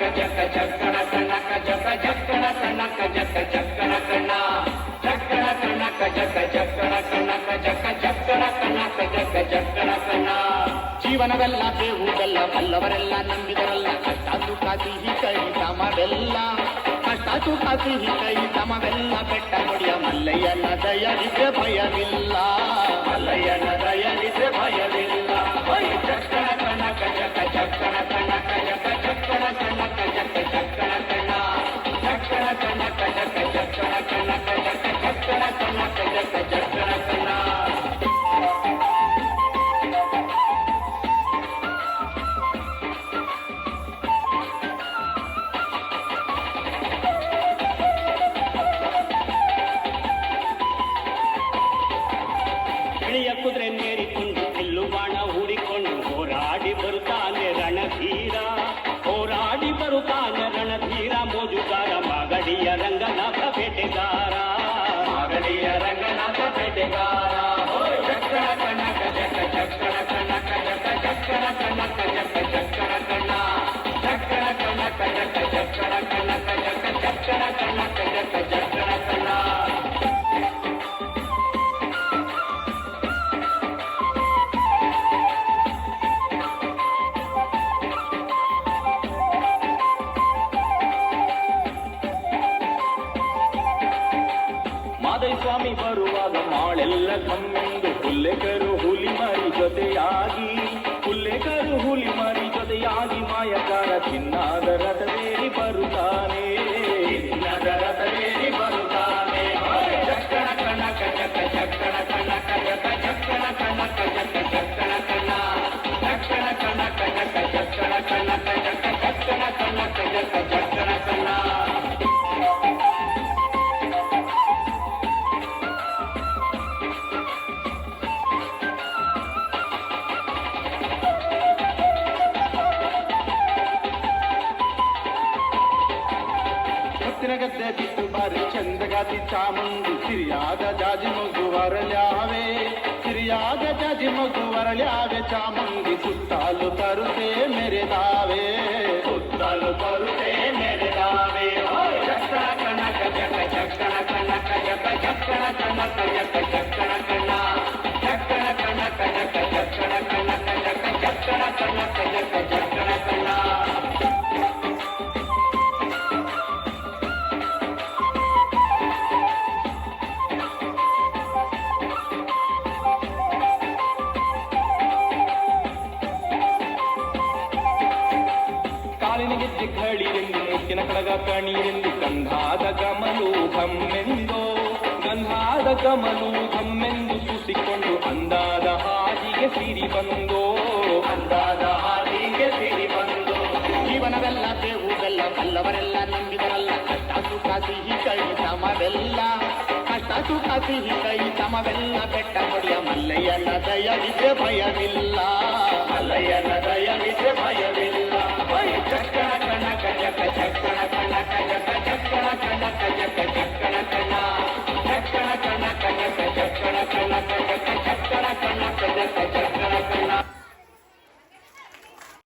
ಜಕ್ಕ ಜಕ್ಕಣ ಕಣ್ಣಕ ಜಕ್ಕ ಜಕ್ಕಣ ಕಣ್ಣ. ಜಕ್ಕಣ ಕಣ್ಣಕ ಜಕ್ಕ ಜಕ್ಕಣ ಕಣ್ಣಕ ಜಕ್ಕ ಜಕ್ಕಣ ಕಣ್ಣಕ ಜಕ್ಕ ಜಕ್ಕಣ ಕಣ್ಣ. ಜೀವನವೆಲ್ಲ ಬೇವುದಲ್ಲ ಬಲ್ಲವರೆಲ್ಲ ನಂಬಿದರಲ್ಲ ಕಷ್ಟ ಸುಖ ಸಿಹಿ ಕೈ ಸಮವೆಲ್ಲ. ಕಷ್ಟ ಸುಖ ಸಿಹಿ ಕೈ ಸಮವೆಲ್ಲ. ಬೆಟ್ಟ ಕೊಡಿಯ ಮಲ್ಲಯ್ಯನ ದಯವಿದ್ರೆ ಭಯವಿಲ್ಲ. ನೇರಿಕೊಂಡು ಬಿಲ್ಲು ಬಾಣ ಹೂಡಿಕೊಂಡು ಹೋರಾಡಿ ಬರುತ್ತಾನೆ ರಣಧೀರ ಹೋರಾಡಿ ಬರುತ್ತಾನೆ ರಣಧೀರ ಮೋಜುಗಾರ ಮಾಗಡಿಯ ರಂಗನಾಥ ಸ್ವಾಮಿ ಬರುವಾಗ ಮಾಳೆಲ್ಲ ಕಮ್ಮೆಂದು ಹುಲ್ಲೆಕರು ಹುಲಿ ಮರಿ ಜೊತೆಯಾಗಿ ಗದ್ದೆ ಬಿಟ್ಟು ಬಾರಿ ಚಂದಗಾತಿ ಚಾಮುಂಡಿ ಸಿರಿಯಾದ ಜಾಜಿ ಮಗು ವರಳ್ಯಾವೆ ಸಿರಿಯಾದ ಜಾಜಿ ಮಗು ವರಳ್ಯಾವೆ ಚಾಮುಂಡಿ ಸುತ್ತಾಲು ತರುತೆ ಮೆರೆದಾವೆ ಸುತ್ತಲು ಬರುತ್ತೇ ಮೆರೆದಾವೆ ಓಯ್ ಚಕ್ಕಣ ಕಣಕ ಜಕ ಚಕ್ಕಣ ಕಣಕ ಜಕ ಚಕ್ಕಣ ಕಣಕ ಜಕ ಚಕ್ಕಣ ಕಣ ಚಕ್ಕಣ ಕಣಕ ಜಕ ಚಕ್ಕಣ ಕಣಕ ಜಕ ಚಕ್ಕಣ ಕಣಕ ಜಕ ಕಾಲಿನ ಕಳಿರೆಂದು ಘಳಿರೆಂದು ಕಳಗ ಕಣಿರೆಂದು ಗಂಧಾದ ಗಮಲು ಘಮ್ಮೆಂದೋ ಗಂಧಾದ ಗಮಲು ಘಮ್ಮೆಂದು ಸುಸಿಕೊಂಡು ಅಂದಾದ ಹಾದಿಗೆ ಸಿರಿ ಬಂದೋ. ಅಂದಾದ ಹಾದಿಗೆ ಸಿರಿ ಬಂದೋ. ಜೀವನವೆಲ್ಲ ಬೆಲ್ಲ ಬಲ್ಲವರೆಲ್ಲ ನಂಬಿದರಲ್ಲ. ಕಷ್ಟ ಸುಖ ಸಿಹಿ ಕೈ ಸಮವೆಲ್ಲ. ಕಷ್ಟ ಸುಖ ಸಿಹಿ ಕೈ ಸಮವೆಲ್ಲ. ಬೆಟ್ಟ ಕೊಡಿಯ ಮಲ್ಲಯ್ಯನ ಭಯವಿಲ್ಲ. ಮಲ್ಲಯ್ಯನ ದಯವಿದ್ರೆ